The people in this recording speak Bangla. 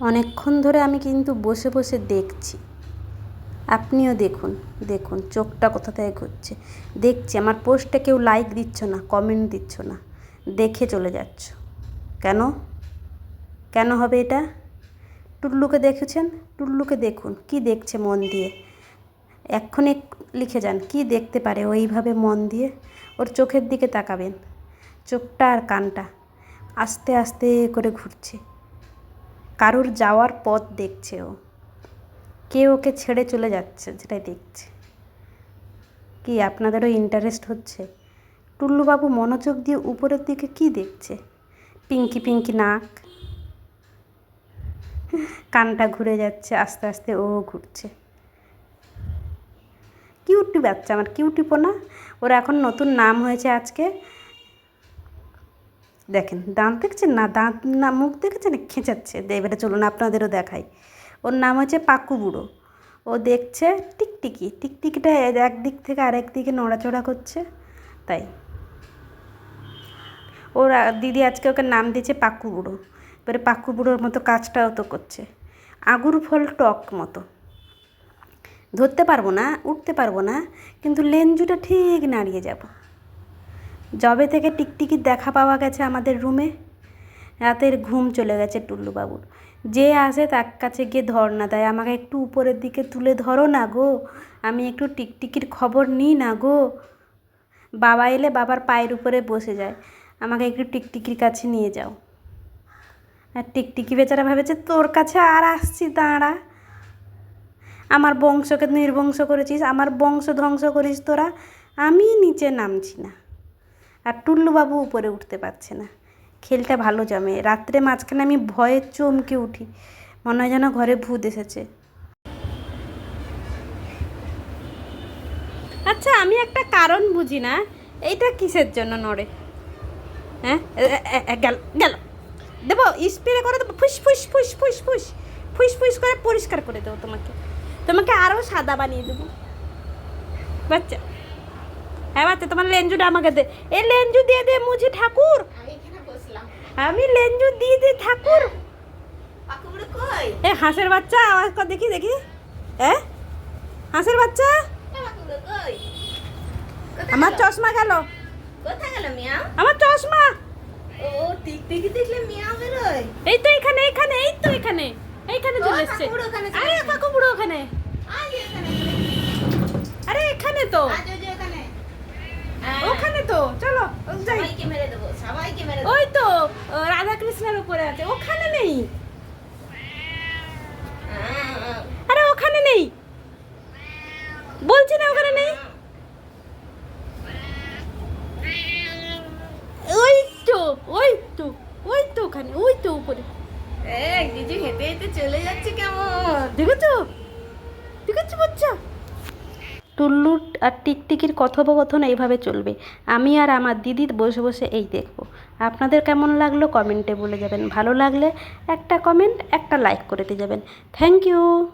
অনেকক্ষণ ধরে আমি কিন্তু বসে বসে দেখছি। আপনিও দেখুন দেখুন, চোখটা কোথা থেকে ঘুরছে। দেখছি, আমার পোস্টে কেউ লাইক দিচ্ছ না কমেন্ট দিচ্ছ না। দেখে চলে যাচ্ছ। কেন? কেন হবে এটা? টুল্লুকে দেখেছেন? টুল্লুকে দেখুন, কি দেখছে মন দিয়ে? এক্ষণে লিখে যান, কি দেখতে পারে ওইভাবে মন দিয়ে? ওর চোখের দিকে তাকাবেন। চোখটা আর কানটা আস্তে আস্তে করে ঘুরছে। কারুর যাওয়ার পথ দেখছে ও। কে ওকে ছেড়ে চলে যাচ্ছে সেটাই দেখছে। কি আপনাদেরও ইন্টারেস্ট হচ্ছে? টুল্লুবাবু মনোযোগ দিয়ে উপরের দিকে কি দেখছে? পিঙ্কি পিঙ্কি নাক। কানটা ঘুরে যাচ্ছে, আস্তে আস্তে ও ঘুরছে। কিউটি বাচ্চা, আমার কিউটি পোনা। ওর এখন নতুন নাম হয়েছে আজকে। দেখেন, দাঁত দেখছেন না? দাঁত না, মুখ দেখেছেন? খেঁচাচ্ছে। এবারে চলুন আপনাদেরও দেখাই। ওর নাম হচ্ছে পাক্কু বুড়ো। ও দেখছে টিকটিকি। টিকটিকিটা একদিক থেকে আরেক দিকে নড়াচড়া করছে। তাই। ওর দিদি আজকে ওকে নাম দিয়েছে পাকু বুড়ো। এবারে পাক্কু বুড়োর মতো কাজটাও তো করছে। আগুর ফল টক মতো। ধরতে পারব না, উঠতে পারব না, কিন্তু লেঞ্জুটা ঠিক নাড়িয়ে যাব। জবে থেকে টিকটিকির দেখা পাওয়া গেছে আমাদের রুমে, রাতের ঘুম চলে গেছে টুল্লুবাবুর। যে আসে তার কাছে গিয়ে ধর্ণা দেয় আমাকে একটু উপরের দিকে তুলে ধরো না গো। আমি একটু টিকটিকির খবর নিই না গো। বাবা এলে বাবার পায়ের উপরে বসে যায়, আমাকে একটু টিকটিকির কাছে নিয়ে যাও। আর টিকটিকি বেচারা ভেবেছে, তোর কাছে আর আসছি, দাঁড়া। আমার বংশকে নির্বংশ করেছিস, আমার বংশ ধ্বংস করিস তোরা আমি নিচে নামছি না। আর টুল্লুবাবু উপরে উঠতে পারছে না। খেলটা ভালো জমে। রাত্রে মাঝখানে আমি ভয়ে চমকে উঠি। মনে হয় যেন ঘরে ভূত এসেছে। আচ্ছা আমি একটা কারণ বুঝি না। এইটা কিসের জন্য নড়ে? হ্যাঁ? গেল দেবো স্প্রে করে দেবো। ফুস ফুস ফুস ফুস ফুস। ফুস ফুস করে পরিষ্কার করে দেবো তোমাকে। তোমাকে আরও সাদা বানিয়ে দেবো। বাচ্চা। হ্যাঁ বাচ্চা তোমার লেঞ্জুটা আমাকে দে। এ লেঞ্জু দিয়ে দে মুঝে ঠাকুর। আমি লেঞ্জু দিয়ে দে ঠাকুর। এ হাঁসের বাচ্চা আওয়াজ কর দেখি দেখি। হ্যাঁ হাঁসের বাচ্চা? আমার চশমা গেল। আমার চশমা। এই তো এখানে এখানে এই তো এখানে। এইখানে চলে এসছে। আরে কাকু বুড়ো ওখানে। আরে এখানে তো। চলো যাই। মেরে দেবো সবাইকে মেরে ওই তো রাধা কৃষ্ণের উপরে আছে ওখানে নেই। আরে ওখানে নেই। বলছি না ওখানে নেই। ওই তো ওই তো ওই তো ওখানে ওই তো উপরে। দিদি হেঁটে হেঁটে চলে যাচ্ছে কেমন? দেখেছ? দেখেছ বাচ্চা? টুল্লুর আর টিকটিকির কথোপকথন এইভাবে চলবে। আমি আর আমার দিদি বসে বসে এই দেখব। আপনাদের কেমন লাগল কমেন্টে বলে যাবেন। ভালো লাগলে একটা কমেন্ট, একটা লাইক করে দিয়ে যাবেন। Thank you.